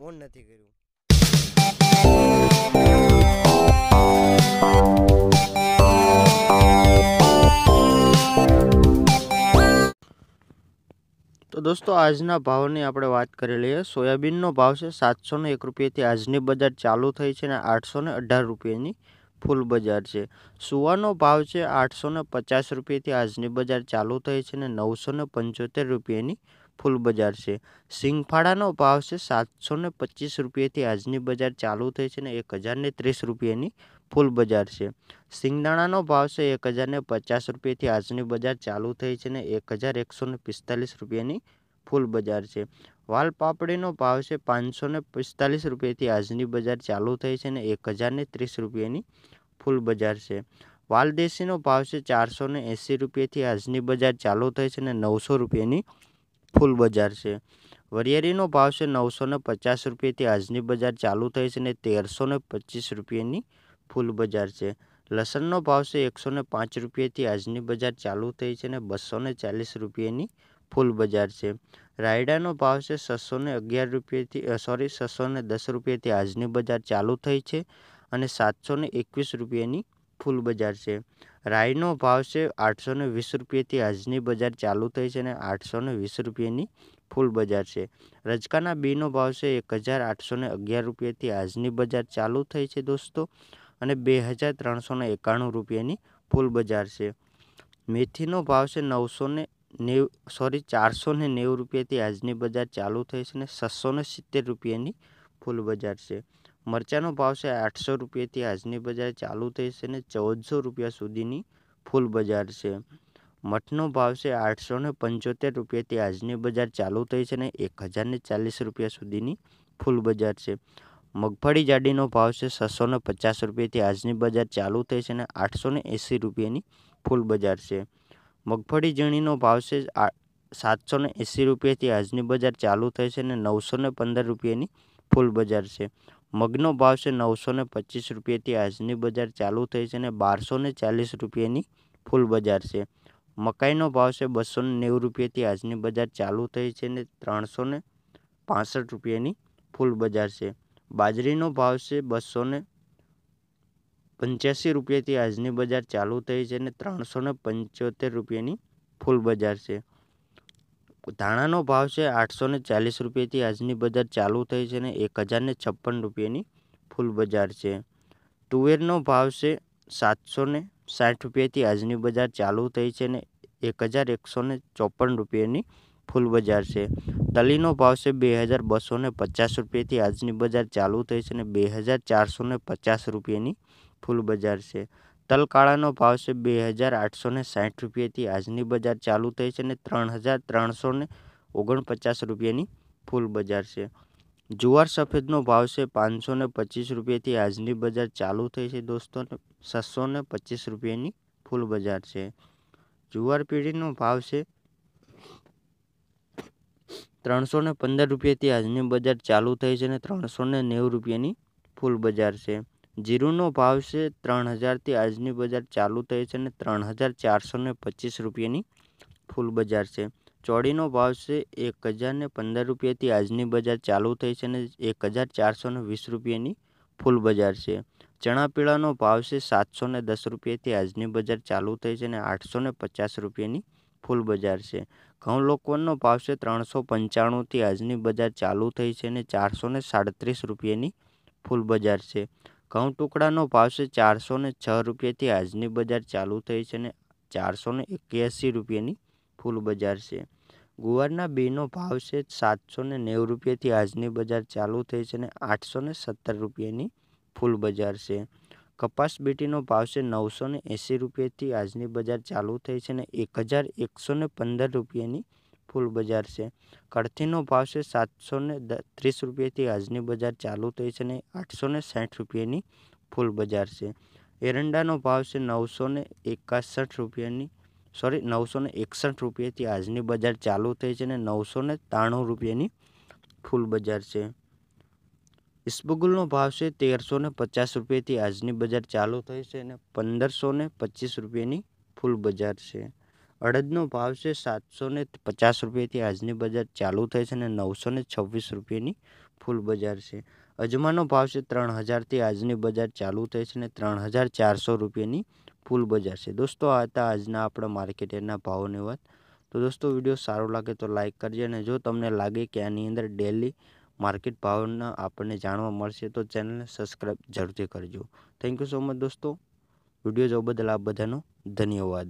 On નથી કર્યું. તો દોસ્તો, આજના ભાવની આપણે વાત કરી લઈએ. સોયાબીનનો ભાવ છે સાતસો ને એક રૂપિયાથી આજની બજાર ચાલુ થઈ છે અને આઠસો ને અઢાર રૂપિયાની ફૂલ બજાર છે. સુવાનો ભાવ છે આઠસો ને પચાસ રૂપિયાથી આજની બજાર ચાલુ થઈ છે અને નવસો ને પંચોતેર રૂપિયાની ફૂલ બજાર છે. સિંગફાળાનો ભાવ છે સાતસો ને પચીસ રૂપિયાથી આજની બજાર ચાલુ થઈ છે ને એક હજારને ત્રીસ રૂપિયાની ફૂલ બજાર છે. સિંગદાણાનો ભાવ છે એક હજારને પચાસ રૂપિયાથી આજની બજાર ચાલુ થઈ છે ને એક હજાર એકસો પિસ્તાલીસ રૂપિયાની ફૂલ બજાર છે. વાલ પાપડીનો ભાવ છે પાંચસો પિસ્તાલીસ રૂપિયાથી આજની બજાર ચાલુ થઈ છે ને એક હજારને ત્રીસ રૂપિયાની ફૂલ બજાર છે. વાલદેશીનો ભાવ છે ચારસો ને એંસી રૂપિયાથી આજની બજાર ચાલુ થઈ છે ને નવસો રૂપિયાની ફૂલ બજાર છે. વરિયાળીનો ભાવ છે નવસો ને પચાસ રૂપિયાથી આજની બજાર ચાલુ થઈ છે અને તેરસો ને પચીસ રૂપિયાની ફૂલ બજાર છે. લસણનો ભાવ છે એકસો ને પાંચ રૂપિયાથી આજની બજાર ચાલુ થઈ છે અને બસો ને ચાલીસ રૂપિયાની ફૂલ બજાર છે. રાયડાનો ભાવ છે છસો ને અગિયાર રૂપિયાથી સોરી છસો ને દસ રૂપિયાથી આજની બજાર ચાલુ થઈ છે અને સાતસો ને એકવીસ રૂપિયાની ફૂલ બજાર છે. રાઈનો ભાવ છે આઠસો ને વીસ રૂપિયાથી આજની બજાર ચાલુ થઈ છે અને આઠસો ને વીસ રૂપિયાની ફૂલ બજાર છે. રજકાના બીનો ભાવ છે એક હજાર આઠસો ને અગિયાર રૂપિયાથી આજની બજાર ચાલુ થઈ છે દોસ્તો અને બે હજાર ત્રણસો ને એકાણું રૂપિયાની ફૂલ બજાર છે. મેથીનો ભાવ છે નવસો ને નેવ, સોરી ચારસો ને નેવું રૂપિયાથી આજની બજાર ચાલુ થઈ છે અને છસો સિત્તેર રૂપિયાની ફૂલ બજાર છે. મરચાંનો ભાવ છે આઠસો રૂપિયાથી આજની બજાર ચાલુ થઈ છે અને ચૌદસો રૂપિયા સુધીની ફૂલ બજાર છે. મઠનો ભાવ છે આઠસો ને પંચોતેર રૂપિયાથી આજની બજાર ચાલુ થઈ છે અને એક હજારને ચાલીસ રૂપિયા સુધીની ફૂલ બજાર છે. મગફળી જાડીનો ભાવ છે છસો ને પચાસ રૂપિયાથી આજની બજાર ચાલુ થઈ છે અને આઠસો ને એંસી રૂપિયાની ફૂલ બજાર છે. મગફળી ઝીણીનો ભાવ છે સાતસો ને એંસી રૂપિયાથી આજની બજાર ચાલુ થઈ છે અને નવસો ને પંદર રૂપિયાની ફૂલ બજાર છે. મગનો ભાવ છે નવસો ને પચીસ રૂપિયાથી આજની બજાર ચાલુ થઈ છે અને બારસો ને ચાલીસ રૂપિયાની ફૂલ બજાર છે. મકાઈનો ભાવ છે બસો ને નેવું રૂપિયાથી આજની બજાર ચાલુ થઈ છે અને ત્રણસો ને પાસઠ રૂપિયાની ફૂલ બજાર છે. બાજરીનો ભાવ છે બસો ને પંચ્યાસી રૂપિયાથી આજની બજાર ચાલુ થઈ છે અને ત્રણસો ને પંચોતેર રૂપિયાની ફૂલ બજાર છે. ધાણાનો ભાવ છે આઠસો ને ચાલીસ રૂપિયાથી આજની બજાર ચાલુ થઈ છે ને એક હજાર ને છપ્પન રૂપિયાની ફૂલ બજાર છે. તુવેરનો ભાવ છે સાતસો ને સાઠ રૂપિયાથી આજની બજાર ચાલુ થઈ છે ને એક હજાર એકસો ને ચોપન રૂપિયાની ફૂલ બજાર છે. તલીનો ભાવ છે બે હજાર બસો ને પચાસ રૂપિયાથી આજની બજાર ચાલુ થઈ છે ને બે હજાર ચારસો ને પચાસ રૂપિયાની ફૂલ બજાર છે. તલ કાળાનો ભાવ છે બે હજાર આઠસો ને સાઠ રૂપિયાથી આજની બજાર ચાલુ થઈ છે અને ત્રણ હજાર ત્રણસો ને ઓગણપચાસ રૂપિયાની ફૂલ બજાર છે. જુવાર સફેદનો ભાવ છે પાંચસો ને પચીસ રૂપિયાથી આજની બજાર ચાલુ થઈ છે દોસ્તો છસો ને પચીસ રૂપિયાની ફૂલ બજાર છે. જુવાર પેઢીનો ભાવ છે ત્રણસો ને પંદર રૂપિયાથી આજની બજાર ચાલુ થઈ છે અને ત્રણસો ને નેવું રૂપિયાની ફૂલ બજાર છે. જીરુનો ભાવ છે ત્રણ હજારથી આજની બજાર ચાલુ થઈ છે અને ત્રણ હજાર ચારસો ને પચીસ રૂપિયાની ફૂલ બજાર છે. ચોળીનો ભાવ છે એક હજાર ને પંદર રૂપિયાથી આજની બજાર ચાલુ થઈ છે અને એક હજાર ચારસો ને વીસ રૂપિયાની ફૂલ બજાર છે. ચણા પીળાનો ભાવ છે સાતસો ને દસ રૂપિયાથી આજની બજાર ચાલુ થઈ છે અને આઠસો ને પચાસ રૂપિયાની ફૂલ બજાર છે. ઘઉં લોકવનનો ભાવ છે ત્રણસો પંચાણુંથી આજની બજાર ચાલુ થઈ છે અને ચારસો ને સાડત્રીસ રૂપિયાની ફૂલ બજાર છે. ઘઉં ટુકડાનો ભાવ છે ચારસો ને છ રૂપિયાથી આજની બજાર ચાલુ થઈ છે અને ચારસો ને એક્યાસી રૂપિયાની ફૂલ બજાર છે. ગુવારના બીનો ભાવ છે સાતસો ને નેવું રૂપિયાથી આજની બજાર ચાલુ થઈ છે અને આઠસો ને સત્તર રૂપિયાની ફૂલ બજાર છે. કપાસ બીટીનો ભાવ છે નવસો ને એંસી રૂપિયાથી આજની બજાર ચાલુ થઈ છે અને એક હજાર એકસો ને પંદર રૂપિયાની ફૂલ બજાર છે. કળથીનો ભાવ છે સાતસો ને ત્રીસ રૂપિયાથી આજની બજાર ચાલુ થઈ છે ને આઠસો ને સાઠ રૂપિયાની ફૂલ બજાર છે. એરંડાનો ભાવ છે નવસો ને એકાસઠ રૂપિયાની, સોરી નવસો ને એકસઠ રૂપિયાથી આજની બજાર ચાલુ થઈ છે ને નવસો ને ત્રાણું રૂપિયાની ફૂલ બજાર છે. ઇસબગુલનો ભાવ છે તેરસો ને પચાસ રૂપિયાથી આજની બજાર ચાલુ થઈ છે અને પંદરસો ને પચીસ રૂપિયાની ફૂલ બજાર છે. અડદનો ભાવ છે સાતસો ને પચાસ રૂપિયાથી આજની બજાર ચાલુ થઈ છે અને નવસો ને છવ્વીસ રૂપિયાની ફૂલ બજાર છે. અજમાનો ભાવ છે ત્રણ હજારથી આજની બજાર ચાલુ થઈ છે અને ત્રણ હજાર ચારસો રૂપિયાની ફૂલ બજાર છે. દોસ્તો, આ હતા આજના આપણા માર્કેટના ભાવોની વાત. તો દોસ્તો, વીડિયો સારો લાગે તો લાઇક કરજો અને જો તમને લાગે કે આની અંદર ડેલી માર્કેટ ભાવના આપણને જાણવા મળશે તો ચેનલને સબસ્ક્રાઈબ જરૂરથી કરજો. થેન્ક યુ સો મચ દોસ્તો. વીડિયો જોવા બદલ આપ બધાનો ધન્યવાદ.